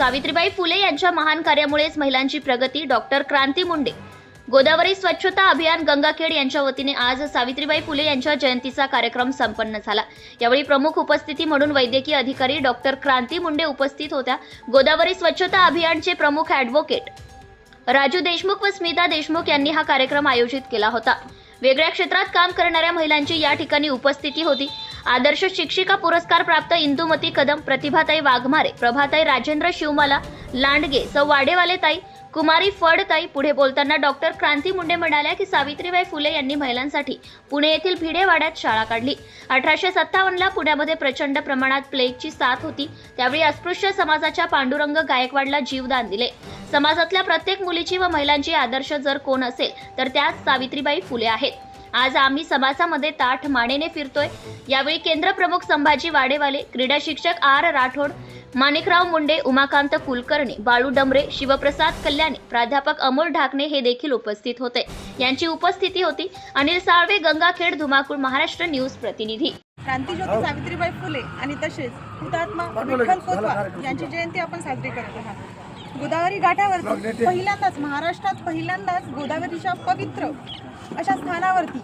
सावित्रीबाई फुले यांच्या महान कार्यामुळेच महिलांची प्रगती डॉक्टर क्रांती मुंडे. गोदावरी स्वच्छता अभियान गंगाखेड यांच्या वतीने आज सावित्रीबाई फुले यांच्या जयंतीचा कार्यक्रम संपन्न झाला. यावेळी प्रमुख उपस्थिती म्हणून वैद्यकीय अधिकारी डॉक्टर क्रांती मुंडे उपस्थित होत्या. गोदावरी स्वच्छता अभियानचे प्रमुख ॲडव्होकेट राजू देशमुख व स्मिता देशमुख यांनी हा कार्यक्रम आयोजित केला होता. वेगळ्या क्षेत्रात काम करणाऱ्या महिलांची या ठिकाणी उपस्थिती होती. आदर्श शिक्षिका पुरस्कार प्राप्त इंदुमती कदम प्रतिभाताई वाघमारे प्रभाताई राजेंद्र शिवमाला लांडगे सौ वाडेवाले ताई कुमारी फडताई. पुढे बोलताना डॉक्टर क्रांती मुंडे म्हणाल्या की सावित्रीबाई फुले यांनी महिलांसाठी पुणे येथील भिडेवाड्यात शाळा काढली. अठराशे सत्तावन्नला पुण्यामध्ये प्रचंड प्रमाणात प्लेगची साथ होती. त्यावेळी अस्पृश्य समाजाच्या पांडुरंग गायकवाडला जीवदान दिले. समाजातल्या प्रत्येक मुलीची व महिलांची आदर्श जर कोण असेल तर त्यात सावित्रीबाई फुले आहेत. आज आम्ही समाजामध्ये ताठ मानेने फिरतोय. यावेळी केंद्र प्रमुख संभाजी वाडेवाले क्रीडा शिक्षक आर राठोड माणिकराव मुंडे उमाकांत कुलकर्णी बाळू डमरे शिवप्रसाद कल्याणी प्राध्यापक अमोल ढाकणे हे देखील उपस्थित होते. यांची उपस्थिती होती. अनिल साळवे गंगाखेड धुमाकूळ महाराष्ट्र न्यूज प्रतिनिधी. क्रांतीज्योती सावित्रीबाई फुले आणि तसेच हुतात्मा विठ्ठल कोतवाल यांची जयंती आपण साजरी करत आहात. गोदावरी घाटावरती पहिल्यांदाच महाराष्ट्रात पहिल्यांदाच गोदावरीच्या पवित्र. अशा स्थानावरती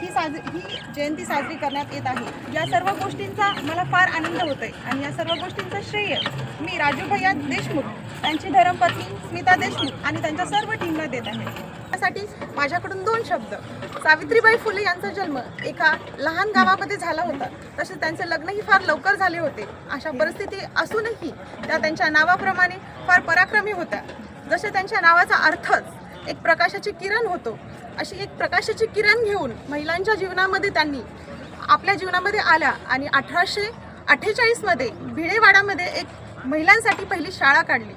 ही साज ही जयंती साजरी करण्यात येत आहे. या सर्व गोष्टींचा मला फार आनंद होत आहे आणि या सर्व गोष्टींचं श्रेय मी राजू भैया देशमुख त्यांची धर्मपत्नी स्मिता देशमुख आणि त्यांच्या सर्व टीमला देत आहे. त्यासाठी माझ्याकडून दोन शब्द. सावित्रीबाई फुले यांचा जन्म एका लहान गावामध्ये झाला होता. तसेच त्यांचे लग्नही फार लवकर झाले होते. अशा परिस्थिती असूनही त्या त्यांच्या नावाप्रमाणे फार पराक्रमी होत्या. जसे त्यांच्या नावाचा अर्थच एक प्रकाशाची किरण होतो. अशी एक प्रकाशाची किरण घेऊन महिलांच्या जीवनामध्ये त्यांनी आपल्या जीवनामध्ये आल्या आणि अठराशे अठ्ठेचाळीसमध्ये भिडेवाडामध्ये एक महिलांसाठी पहिली शाळा काढली.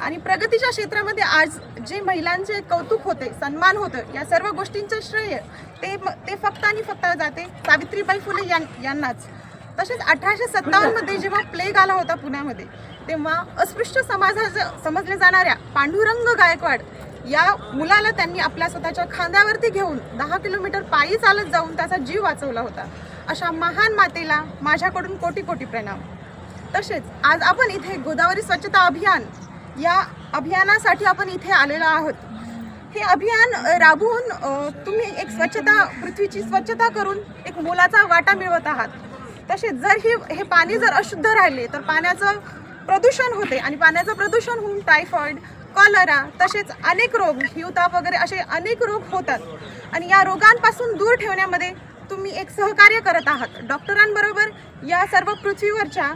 आणि प्रगतीच्या क्षेत्रामध्ये आज जे महिलांचे कौतुक होते सन्मान होतं या सर्व गोष्टींचं श्रेय ते ते फक्त आणि फक्त जाते सावित्रीबाई फुले यां यांनाच. तसेच अठराशे सत्तावन्नमध्ये जेव्हा प्लेग आला होता पुण्यामध्ये तेव्हा अस्पृश्य समाजाचं समजल्या जाणाऱ्या पांडुरंग गायकवाड या मुलाला त्यांनी आपल्या स्वतःच्या खांद्यावरती घेऊन दहा किलोमीटर पायी चालत जाऊन त्याचा जीव वाचवला होता. अशा महान मातेला माझ्याकडून कोटी कोटी प्रणाम. तसेच आज आपण इथे गोदावरी स्वच्छता अभियान या अभियानासाठी आपण इथे आलेलो आहोत. हे अभियान राबवून तुम्ही एक स्वच्छता पृथ्वीची स्वच्छता करून एक मोलाचा वाटा मिळवत आहात. तसेच जर ही हे पाणी जर अशुद्ध राहिले तर पाण्याचं प्रदूषण होते आणि पाण्याचं प्रदूषण होऊन टायफॉइड कॉलरा तसेच अनेक रोग हिवताप वगैरे असे अनेक रोग होतात. आणि या रोगांपासून दूर ठेवण्यामध्ये तुम्ही एक सहकार्य करत आहात. डॉक्टरांबरोबर या सर्व पृथ्वीवरच्या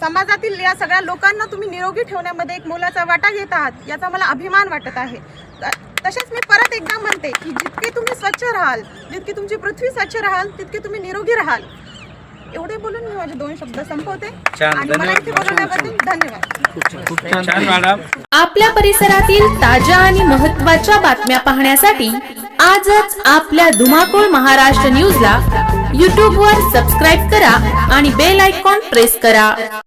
समाजातील या सगळ्या लोकांना तुम्ही निरोगी ठेवण्यामध्ये एक मोलाचा वाटा घेत आहात याचा मला अभिमान वाटत आहे. त- तसेच मी परत एकदा म्हणते की जितके तुम्ही स्वच्छ राहाल जितकी तुमची पृथ्वी स्वच्छ राहाल तितके तुम्ही निरोगी राहाल. एवढे बोलून मी माझे दोन शब्द संपवते. छान, आणि मला धन्यवाद. इथे आपल्या परिसरातील ताज्या आणि महत्त्वाच्या बातम्या पाहण्यासाठी आजच आपल्या धुमाकूळ महाराष्ट्र न्यूजला यूट्यूबवर सबस्क्राईब करा आणि बेल आयकॉन प्रेस करा.